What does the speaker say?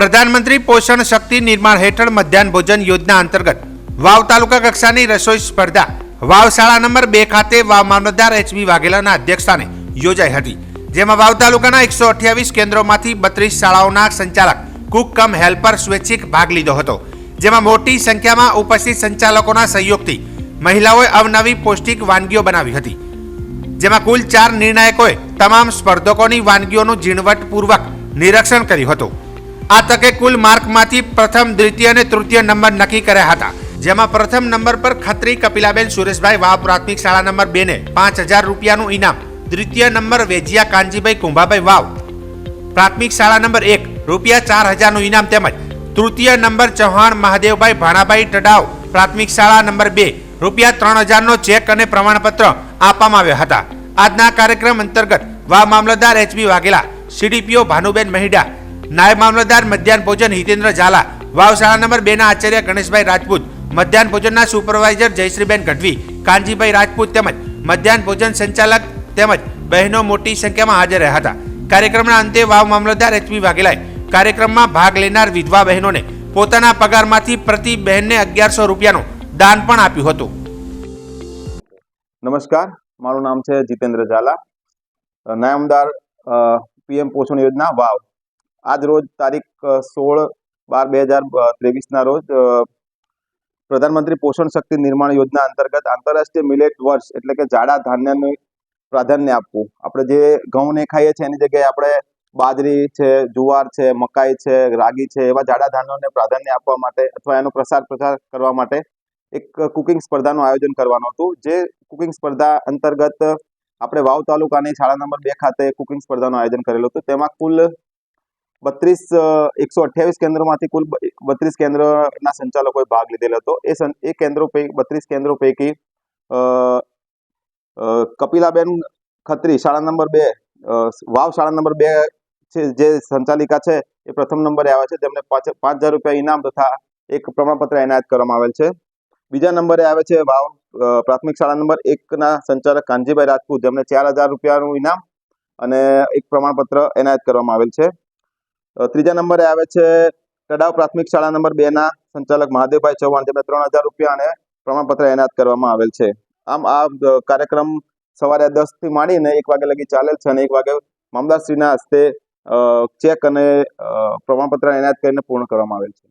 પ્રધાનમંત્રી પોષણ શક્તિ નિર્માણ હેઠળ મધ્યાહન ભોજન યોજના અંતર્ગત વાવ તાલુકા કક્ષાની રસોઈ સ્પર્ધા, વાવ શાળા નંબર બે ખાતે વાવ મામલતદાર એચબી વાઘેલાના અધ્યક્ષસ્થાને યોજાઈ હતી. જેમાં વાવ તાલુકાના એકસો અઠ્યાવીસ કેન્દ્રોમાંથી બત્રીસ શાળાઓના સંચાલક, કુક કમ હેલ્પર સ્વૈચ્છિક ભાગ લીધો હતો. જેમાં મોટી સંખ્યામાં ઉપસ્થિત સંચાલકોના સહયોગથી મહિલાઓએ અવનવી પૌષ્ટિક વાનગીઓ બનાવી હતી. જેમાં કુલ ચાર નિર્ણાયકોએ તમામ સ્પર્ધકોની વાનગીઓનું ઝીણવટપૂર્વક નિરીક્ષણ કર્યું હતું. આ તકે કુલ માર્કમાંથી પ્રથમ, દ્વિતીય અને તૃતીય નંબર નક્કી કર્યા હતા. જેમાં પ્રથમ નંબર પર ખત્રી કપિલાબેન સુરેશભાઈ વાવ પ્રાથમિક શાળા નંબર બે ને પાંચ હજાર રૂપિયાનું ઇનામ, દ્વિતીય નંબર વેજિયા કાનજીભાઈ કુંભાભાઈ વાવ, પ્રાથમિક શાળા નંબર એક રૂપિયા ચાર હજારનું ઇનામ તેમજ તૃતીય નંબર ચૌહાણ મહાદેવભાઈ ભાણાભાઈ ટડાવ પ્રાથમિક શાળા નંબર બે રૂપિયા ત્રણ હજારનો ચેક અને પ્રમાણપત્ર આપવામાં આવ્યા હતા. આજના કાર્યક્રમ અંતર્ગત વાવ મામલતદાર એચબી વાઘેલા, સીડીપીઓ ભાનુબેન મહિડા નાયબ મામલતદાર મધ્યાહન ભોજન હિતેન્દ્ર ઝાલા વાવ શાળા નંબર બે ના આચાર્ય ગણેશભાઈ રાજપૂત, મધ્યાહન ભોજનના સુપરવાઇઝર જયશ્રીબેન ગઢવી, કાનજીભાઈ રાજપૂત તેમજ મધ્યાહન ભોજન સંચાલક તેમજ બહેનો મોટી સંખ્યામાં હાજર રહ્યા હતા. કાર્યક્રમના અંતે વાવ મામલતદાર એચપી વાઘેલાએ કાર્યક્રમમાં ભાગ લેનાર વિધવા બહેનોને પોતાના પગારમાંથી પ્રતિ બહેનને અગિયારસો રૂપિયાનું દાન પણ આપ્યું હતું. નમસ્કાર, મારું નામ છે જીતેન્દ્ર ઝાલા. નાયમદાર પીએમ પોષણ યોજના વાવ. આજ રોજ તારીખ સોળ બાર બે હજાર ત્રેવીસના રોજ પ્રધાનમંત્રી પોષણ શક્તિ નિર્માણ યોજના અંતર્ગત આંતરરાષ્ટ્રીય મિલેટ વર્ષ એટલે કે જાડા ધાન્યને પ્રાધાન્ય આપવું. આપણે જે ઘઉંને ખાઈએ છીએ એની જગ્યાએ આપણે બાજરી છે, જુવાર છે, મકાઈ છે, રાગી છે, એવા જાડા ધાન્યોને પ્રાધાન્ય આપવા માટે અથવા એનો પ્રસાર પ્રસાર કરવા માટે એક કુકિંગ સ્પર્ધાનું આયોજન કરવાનું હતું. જે કુકિંગ સ્પર્ધા અંતર્ગત આપણે વાવ તાલુકાની શાળા નંબર બે ખાતે કુકિંગ સ્પર્ધાનું આયોજન કરેલું હતું. તેમાં કુલ બત્રીસ એકસો અઠ્યાવીસ કેન્દ્રોમાંથી કુલ બત્રીસ કેન્દ્રના સંચાલકોએ ભાગ લીધેલો હતો. એ એ કેન્દ્રો પૈકી બત્રીસ કેન્દ્રો પૈકી કપિલાબેન ખત્રી શાળા નંબર બે વાવ શાળા નંબર બે છે જે સંચાલિકા છે, એ પ્રથમ નંબરે આવે છે. તેમને પાંચ હજાર રૂપિયા ઇનામ તથા એક પ્રમાણપત્ર એનાયત કરવામાં આવેલ છે. બીજા નંબરે આવે છે વાવ પ્રાથમિક શાળા નંબર એકના સંચાલક કાનજીભાઈ રાજપૂત. જેમને ચાર હજાર રૂપિયાનું ઇનામ અને એક પ્રમાણપત્ર એનાયત કરવામાં આવેલ છે. ત્રીજા નંબરે આવે છે તડાવ પ્રાથમિક શાળા નંબર બે ના સંચાલક મહાદેવભાઈ ચૌહાણ, જેમને ત્રણ હજાર રૂપિયા અને પ્રમાણપત્ર એનાયત કરવામાં આવેલ છે. આમ આ કાર્યક્રમ સવારે દસથી માંડીને એક વાગે લગી ચાલેલ છે અને એક વાગે મામદારશ્રીના હસ્તે ચેક અને પ્રમાણપત્ર એનાયત કરીને પૂર્ણ કરવામાં આવેલ છે.